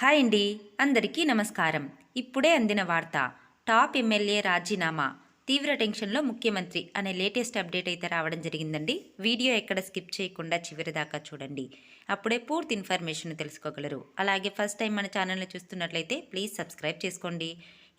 Hi అండి అందరికీ నమస్కారం. ఇప్పుడే అందిన వార్త టాప్ ఎమ్మెల్యే రాజీనామా. తీవ్ర టెన్షన్లో ముఖ్యమంత్రి అనే లేటెస్ట్ అప్డేట్ అయితే రావడం జరిగిందండి. వీడియో ఎక్కడ స్కిప్ చేయకుండా చివరి దాకా చూడండి. అప్పుడే పూర్తి ఇన్ఫర్మేషన్ తెలుసుకోగలరు. అలాగే ఫస్ట్ టైం మన ఛానల్ని చూస్తున్నట్లయితే ప్లీజ్ సబ్స్క్రైబ్ చేసుకోండి.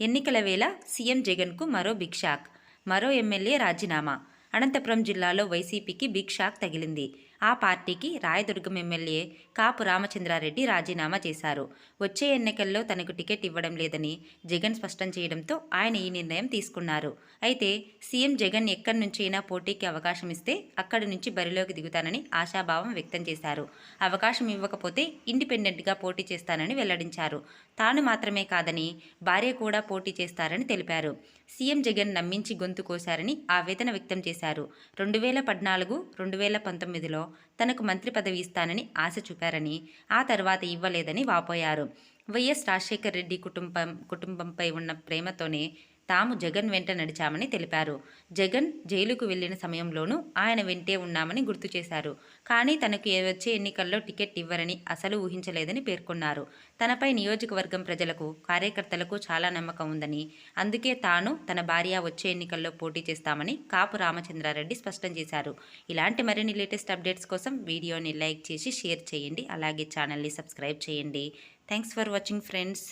ఎన్నికల వేళ సీఎం జగన్కు మరో బిగ్ షాక్ మరో ఎమ్మెల్యే రాజీనామా. అనంతపురం జిల్లాలో వైసీపీకి బిగ్ షాక్ తగిలింది. ఆ పార్టీకి రాయదుర్గం ఎమ్మెల్యే కాపు రామచంద్రారెడ్డి రాజీనామా చేశారు. వచ్చే ఎన్నికల్లో తనకు టికెట్ ఇవ్వడం లేదని జగన్ స్పష్టం చేయడంతో ఆయన ఈ నిర్ణయం తీసుకున్నారు. అయితే సీఎం జగన్ ఎక్కడి నుంచైనా పోటీకి అవకాశం ఇస్తే అక్కడి నుంచి బరిలోకి దిగుతానని ఆశాభావం వ్యక్తం చేశారు. అవకాశం ఇవ్వకపోతే ఇండిపెండెంట్గా పోటీ చేస్తానని వెల్లడించారు. తాను మాత్రమే కాదని భార్య కూడా పోటీ చేస్తారని తెలిపారు. సీఎం జగన్ నమ్మించి గొంతు కోశారని ఆవేదన వ్యక్తం చేశారు. రెండు వేల పద్నాలుగు రెండు వేల పంతొమ్మిదిలో తనకు మంత్రి పదవి ఇస్తానని ఆశ చూపారని ఆ తర్వాత ఇవ్వలేదని వాపోయారు. వైఎస్ రాజశేఖర్ రెడ్డి కుటుంబం కుటుంబంపై ఉన్న ప్రేమతోనే తాము జగన్ వెంట నడిచామని తెలిపారు. జగన్ జైలుకు వెళ్ళిన సమయంలోనూ ఆయన వెంటే ఉన్నామని గుర్తు చేశారు. కానీ తనకు వచ్చే ఎన్నికల్లో టికెట్ ఇవ్వరని అసలు ఊహించలేదని పేర్కొన్నారు. తనపై నియోజకవర్గం ప్రజలకు కార్యకర్తలకు చాలా నమ్మకం ఉందని అందుకే తాను తన భార్య వచ్చే ఎన్నికల్లో పోటీ చేస్తామని కాపు రామచంద్రారెడ్డి స్పష్టం చేశారు. ఇలాంటి మరిన్ని లేటెస్ట్ అప్డేట్స్ కోసం వీడియోని లైక్ చేసి షేర్ చేయండి. అలాగే ఛానల్ని సబ్స్క్రైబ్ చేయండి. Thanks for watching friends.